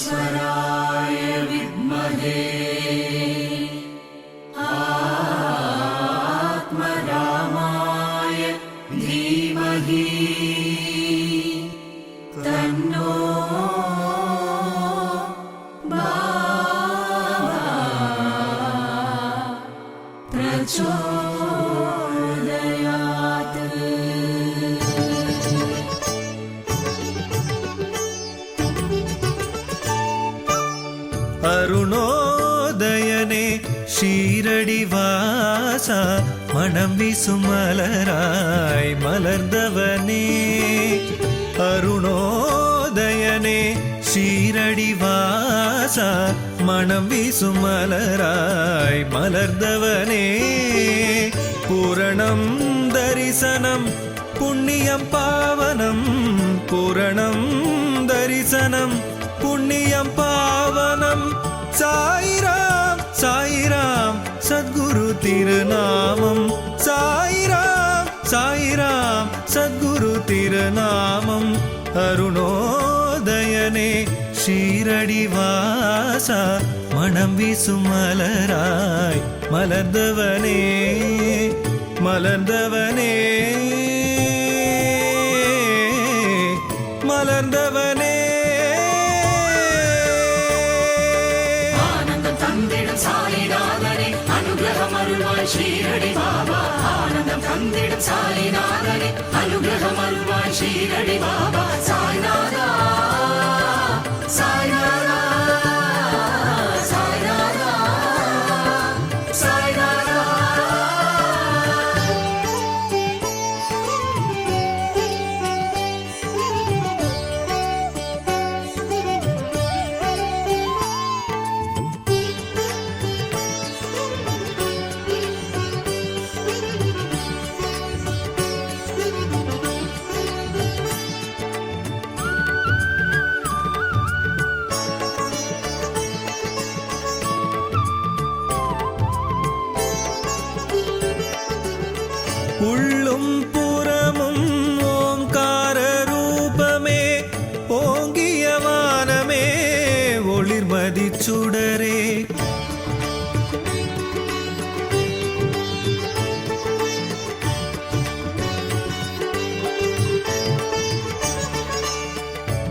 साईश्वराय विद्महे आत्मरामाय धीमहि அருணோதயனே ஷீரடிவாச மனம் வீசுமலராய் மலர்ந்தவனே அருணோதயனே ஷீரடிவாச மனம் வீசுமலராய் மலர்ந்தவனே பூரணம் தரிசனம் புண்ணியம் பாவனம் பூரணம் தரிசனம் புண்ணியம் பாவனம் சாயிராம் சாயிராம் சத்குரு திருநாமம். சாயிராம் சாயிராம் சத்குரு திருநாமம். அருணோதயனே ஷீரடிவாச மனம் வீசும் மலராய் மலர்ந்தவனே மலர்ந்தவனே மலர்ந்தவனே. அனுகிரகம் ஸ்ரீரடி பாபா ஆனந்தம் தந்திடும் சாய்நாதனே அனுகிரகம் அருள்வாய் ஸ்ரீரடி பாபா சாய்நாதா.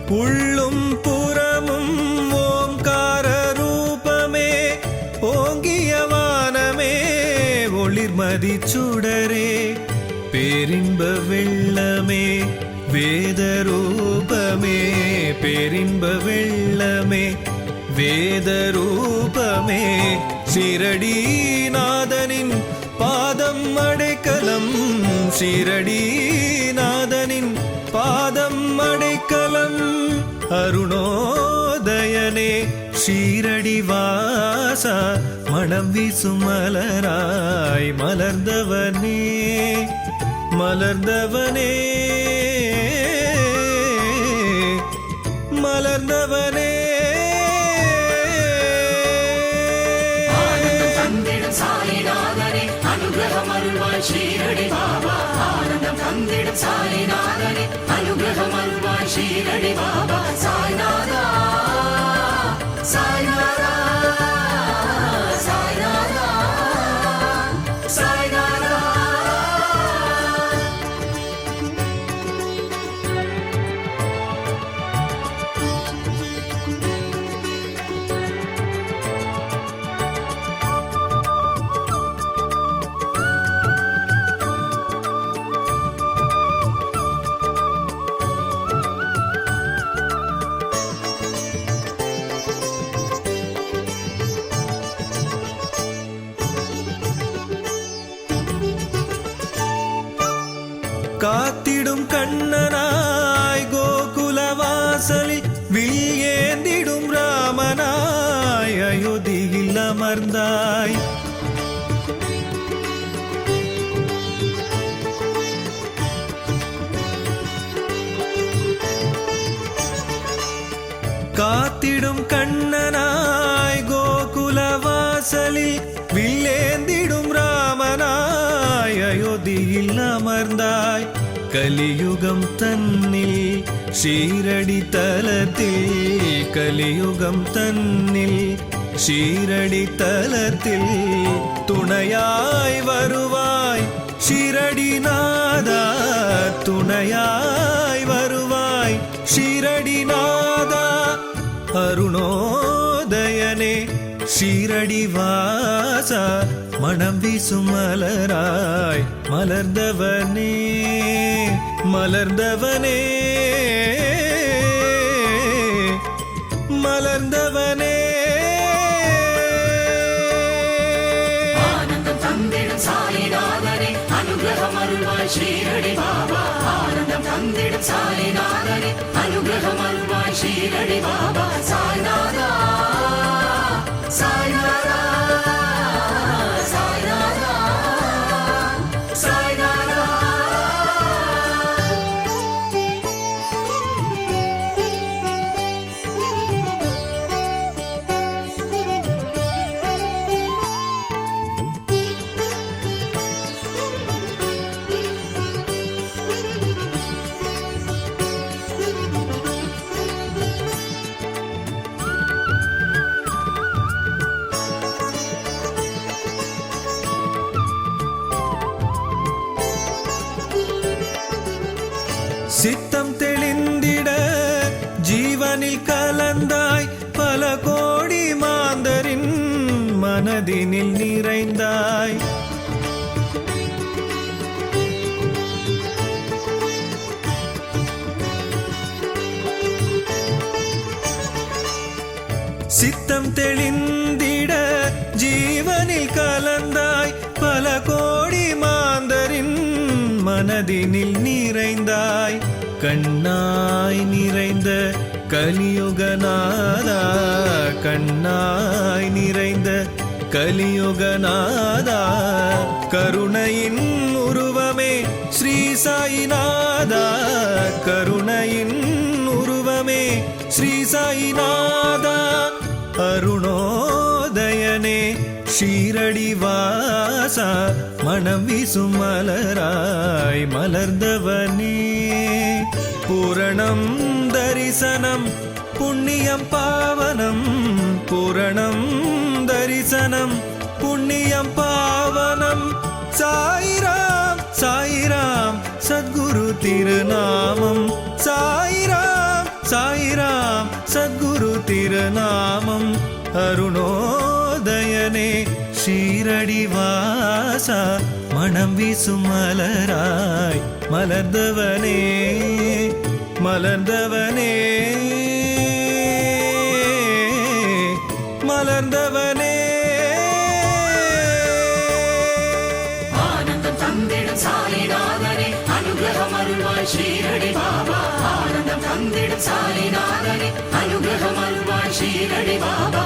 உள்ளும் புறமும் ஓங்கார ரூபமே ஓங்கிய வானமே ஒளிர்மதி சுடரே. பேரின்ப வெள்ளமே வேதரூபமே பேரின்ப வெள்ளமே வேதரூபமே ரூபமே. ஷிரடிநாதனின் பாதம் அடைக்கலம் ஷிரடிநாதனின் அருணோதயனே ஷீரடிவாச மனம் வீசுமலராய் மலர்ந்தவனே மலர்ந்தவனே மலர்ந்தவனே. ஷீரடி பாபா. ஆனந்தம் தந்திடும் சாயிநாதனே அனுகிரகம் அருள்வாய் ஷீரடி பாபா. வில் ஏந்திடும் ராமனாய் அயோத்தியில் அமர்ந்தாய் காத்திடும் கண்ணனாய் கோகுலவாசலில் வில்லேந்திடும் ராமனாய் அயோத்தியில் அமர்ந்தாய் கலியுகம் தன்னில் ஷீரடி தலத்தில் கலியுகம் தன்னில் ஷீரடி தலத்தில் துணையாய் வருவாய் ஷீரடிநாதா துணையாய் வருவாய் ஷீரடிநாதா அருணோதயனே ஷீரடி வாசா மனம் வீசும் மலராய் மலர்ந்தவனே. மலர்ந்தவனே மலர்ந்தவனே. ஆனந்தம் தந்திடும் அனுகிரகம் அருள்வாய் ஸ்ரீரடி பாபா. சாய்நாதா சாய்நாதா. சித்தம் தெளிந்திட ஜீவனில் கலந்தாய் பல கோடி மாந்தரின் மனதினில் நிறைந்தாய். சித்தம் தெளிந்த மனதினில் நிறைந்தாய் கண்ணாய் நிறைந்த கலியுகநாதா கண்ணாய் நிறைந்த கலியுகநாதா கருணையின் உருவமே ஸ்ரீ சாயிநாதா கருணையின் உருவமே ஸ்ரீ சாயிநாத. ஷீரடி வாசா மனம் வீசும் மலராய் மலர்ந்தவனே. பூரணம் தரிசனம் புண்ணியம் பாவனம். பூரணம் தரிசனம் புண்ணியம் பாவனம். சாயிராம் சாயிராம் சத்குரு திருநாமம். சாயிராம் சாயிராம் சத்குரு திருநாமம். அருணோ ஷீரடி வாசா மனம் வீசும் மலராய் மலர்ந்தவனே மலர்ந்தவனே. மலர்ந்தவனே. ஆனந்தம் தந்திடும் சாயிநாதனே அனுகிரகம் அருள்வாய் ஷீரடி பாபா. ஆனந்தம் தந்திடும் சாயிநாதனே அனுகிரகம் அருள்வாய் ஷீரடி பாபா.